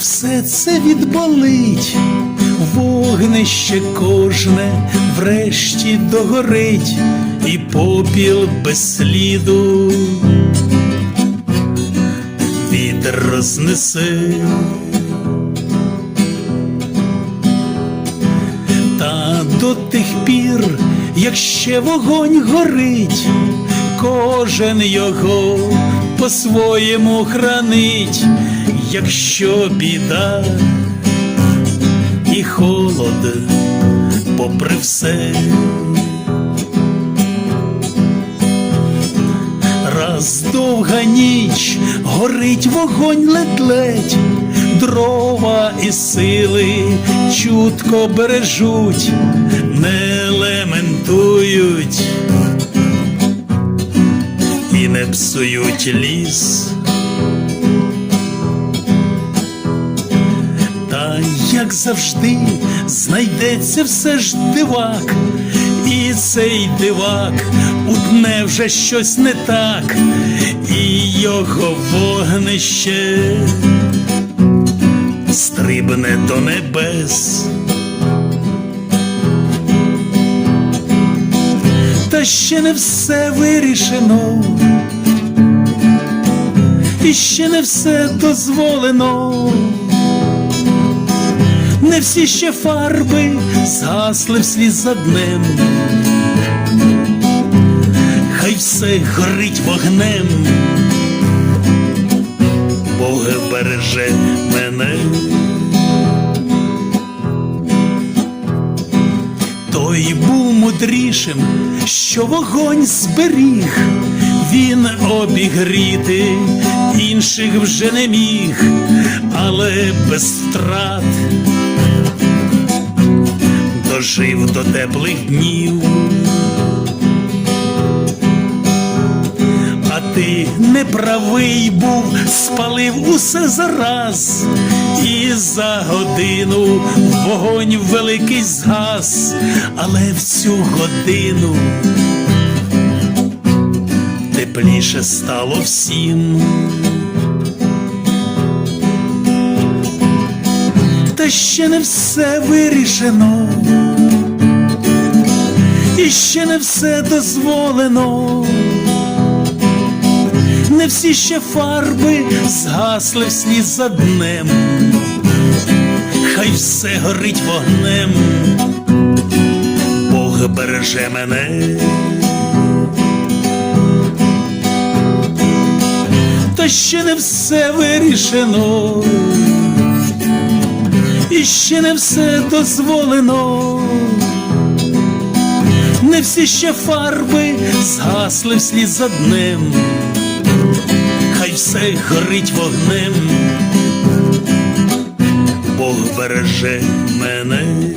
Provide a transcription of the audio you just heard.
серце відболить, вогнище кожне врешті догорить, і попіл без сліду вітер рознесе. Та до тих пір, як ще вогонь горить, кожен його по-своєму хранить, якщо біда і холод, попри все. Раз довга ніч горить вогонь ледь-ледь, дрова і сили чутко бережуть, не лементують не псують ліс. Та як завжди знайдеться все ж дивак, і цей дивак утне вже щось не так, і його вогнище стрибне до небес. Та ще не все вирішено, і ще не все дозволено. Не всі ще фарби згасли вслід за днем. Хай все горить вогнем, Бог береже мене. Той був мудрішим, що вогонь зберіг, він обігріти інших вже не міг, але без втрат. Дожив до теплих днів. А ти неправий був, спалив усе зараз, і за годину вогонь великий згас, але в цю годину тепліше стало всім. Та ще не все вирішено, і ще не все дозволено не всі ще фарби згасли вслід за днем, хай все горить вогнем, Бог береже мене. Та ще не все вирішено, і ще не все дозволено. Не всі ще фарби згасли вслід за днем хай все горить вогнем, Бог береже мене.